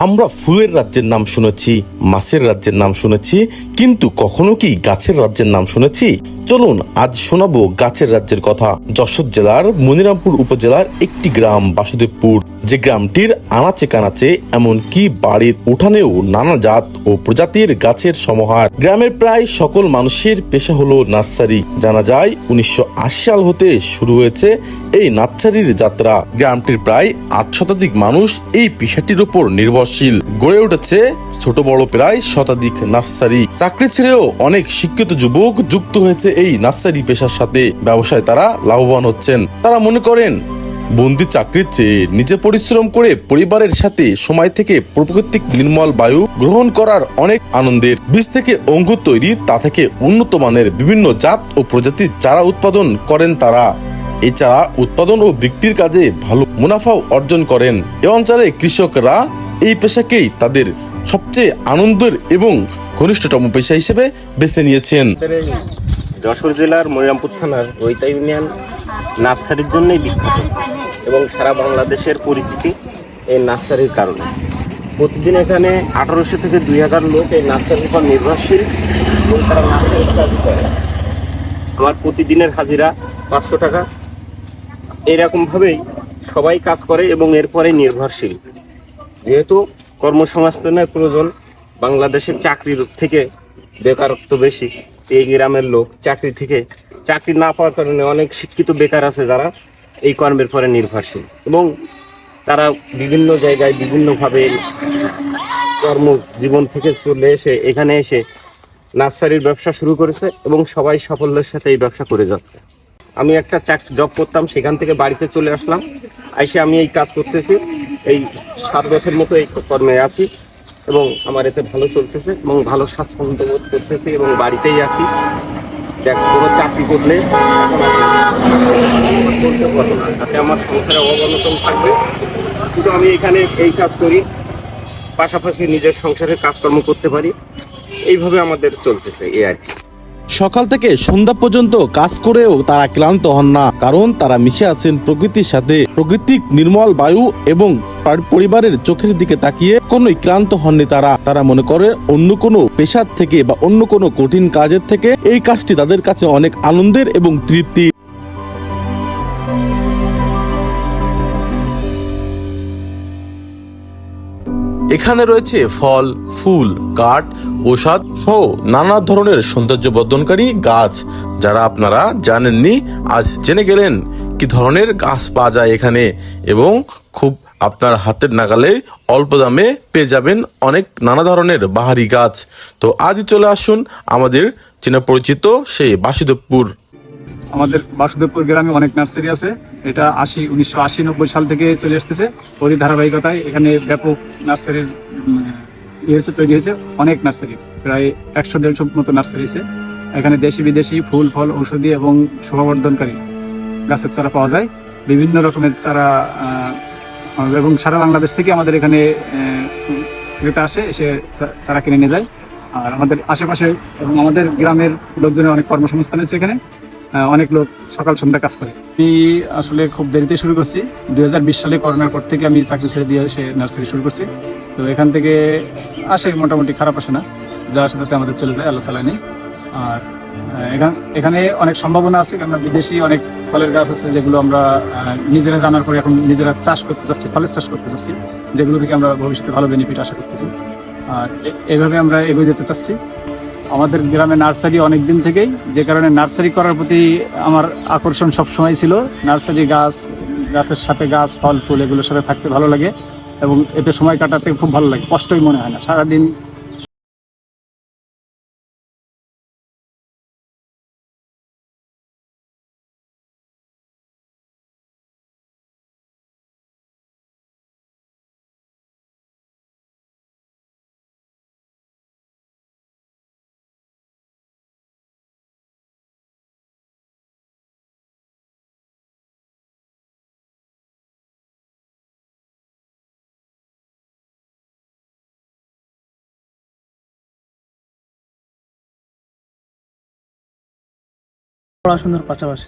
আমরা ফুলের রাজ্যের নাম শুনেছি, মাছের রাজ্যের নাম শুনেছি, কিন্তু কখনো কি গাছের রাজ্যের নাম শুনেছি? চলুন আজ শোনাবো গাছের রাজ্যের কথা। যশোর জেলার মনিরামপুর উপজেলার একটি গ্রাম, বাসুদেবপুর। যে গ্রামটির আনাচে কানাচে এমনকি বাড়ির উঠানেও নানা জাত ও প্রজাতির গাছের সমাহার। গ্রামের প্রায় সকল মানুষের পেশা হলো নার্সারি। জানা যায়, উনিশশো আশি সাল হতে শুরু হয়েছে এই নার্সারির যাত্রা। গ্রামটির প্রায় আট শতাধিক মানুষ এই পেশাটির উপর নির্ভরশীল গড়ে উঠেছে ছোট বড় প্রায় শতাধিক নার্সারি। চাকরি ছেড়েও অনেক শিক্ষিত যুবক যুক্ত হয়েছে এই নার্সারি পেশার সাথে। ব্যবসায় তারা লাভবান হচ্ছেন। তারা মনে করেন, বন্দি চাকরির চেয়ে নিজে পরিশ্রম করে পরিবারের সাথে সময় থেকে প্রকৃতিক নির্মল বায়ু গ্রহণ করার অনেক আনন্দের। বীজ থেকে অঙ্কুর তৈরি, তা থেকে উন্নত মানের বিভিন্ন জাত ও প্রজাতির চারা উৎপাদন করেন তারা। এছাড়া উৎপাদন ও বিক্রির কাজে ভালো মুনাফাও অর্জন করেন। এ অঞ্চলে কৃষকরা এই পেশাকেই তাদের সবচেয়ে আনন্দের এবং ঘনিষ্ঠতম পেশা হিসেবে বেছে নিয়েছেন। যশোর জেলার মনিরামপুর থানার রৈতা ইউনিয়ন নার্সারির জন্যই বিখ্যাত এবং সারা বাংলাদেশের পরিচিতি এই নার্সারির কারণে। প্রতিদিন এখানে আঠারোশো থেকে দুই হাজার লোক এই নার্সারির উপর নির্ভরশীল এবং তারা নার্সারির কাজ করে। আমার প্রতিদিনের হাজিরা পাঁচশো টাকা। এরকমভাবেই সবাই কাজ করে এবং এরপরে নির্ভরশীল। যেহেতু কর্মসংস্থানের প্রয়োজন বাংলাদেশের চাকরির থেকে বেকারত্ব বেশি, এই গ্রামের লোক চাকরি থেকে চাকরি না পাওয়ার কারণে অনেক শিক্ষিত বেকার আছে যারা এই কর্মের পরে নির্ভরশীল এবং তারা বিভিন্ন জায়গায় বিভিন্নভাবে কর্ম জীবন থেকে চলে এসে, এখানে এসে নার্সারির ব্যবসা শুরু করেছে এবং সবাই সাফল্যের সাথে এই ব্যবসা করে যাচ্ছে। আমি একটা চাকরি জব করতাম, সেখান থেকে বাড়িতে চলে আসলাম। এসে আমি এই কাজ করতেছি, এই সাত বছর মতো এই কর্মে আছি এবং আমার এতে ভালো চলতেছে এবং ভালো স্বাচ্ছন্দ্য বোধ করতেছি এবং বাড়িতেই আছি। দেখ, কোনো চাকরি করলে তাতে আমার সংসারে অবনতন থাকবে। কিন্তু আমি এখানে এই কাজ করি, পাশাপাশি নিজের সংসারের কাজকর্ম করতে পারি। এইভাবে আমাদের চলতেছে এই আর কি। সকাল থেকে সন্ধ্যা পর্যন্ত কাজ করেও তারা ক্লান্ত হন না, কারণ তারা মিশে আছেন প্রকৃতির সাথে। প্রকৃতিক নির্মল বায়ু এবং পরিবারের চোখের দিকে তাকিয়ে কোনোই ক্লান্ত হননি তারা। তারা মনে করে অন্য কোনো পেশার থেকে বা অন্য কোনো কঠিন কাজের থেকে এই কাজটি তাদের কাছে অনেক আনন্দের এবং তৃপ্তি। এখানে রয়েছে ফল, ফুল, কাঠ, ঔষধ সহ নানা ধরনের সৌন্দর্য বর্ধনকারী গাছ, যারা আপনারা জানেননি, আজ জেনে গেলেন কি ধরনের গাছ পাওয়া যায় এখানে এবং খুব আপনার হাতের নাগালে অল্প দামে পেয়ে যাবেন অনেক নানা ধরনের বাহারি গাছ। তো আজই চলে আসুন আমাদের চেনা পরিচিত সেই বাসুদেবপুর। আমাদের বাসুদেবপুর গ্রামে অনেক নার্সারি আছে। এটা আশি, উনিশশো আশি নব্বই সাল থেকে চলে আসতেছে ওরই ধারাবাহিকতায় এখানে ব্যাপক নার্সারির হয়েছে তৈরি হয়েছে অনেক নার্সারি। প্রায় একশো দেড়শো মতো নার্সারি আছে। এখানে দেশি বিদেশি ফুল, ফল, ঔষধি এবং শোভাবর্ধনকারী গাছের চারা পাওয়া যায়। বিভিন্ন রকমের চারা এবং সারা বাংলাদেশ থেকে আমাদের এখানে ক্রেতা আসে, এসে চারা কিনে নিয়ে যায়। আর আমাদের আশেপাশে এবং আমাদের গ্রামের লোকজনের অনেক কর্মসংস্থান আছে এখানে। অনেক লোক সকাল সন্ধ্যা কাজ করে। আমি আসলে খুব দেরিতে শুরু করছি। দু হাজার বিশ সালে করোনার পর থেকে আমি চাকরি ছেড়ে দিয়ে সে নার্সারি শুরু করছি। তো এখান থেকে আসে মোটামুটি খারাপ আসে না। যার সাথে আমাদের চলে যায়, আল্লাহ সালাই নেই। আর এখান অনেক সম্ভাবনা আছে, কেননা বিদেশি অনেক ফলের গাছ আছে যেগুলো আমরা নিজেরা জানার পরে এখন নিজেরা চাষ করতে চাচ্ছি, ফলের চাষ করতে চাচ্ছি, যেগুলো থেকে আমরা ভবিষ্যতে ভালো বেনিফিট আশা করতেছি। আর এভাবে আমরা এগিয়ে যেতে চাচ্ছি। আমাদের গ্রামে নার্সারি অনেক দিন থেকেই, যে কারণে নার্সারি করার প্রতি আমার আকর্ষণ সবসময় ছিল। নার্সারি গাছ, গাছের সাথে গাছ, ফল, ফুল, এগুলোর সাথে থাকতে ভালো লাগে এবং এতে সময় কাটাতে খুব ভালো লাগে, কষ্টই মনে হয় না। সারাদিন পড়াশোনার পাশাপাশি।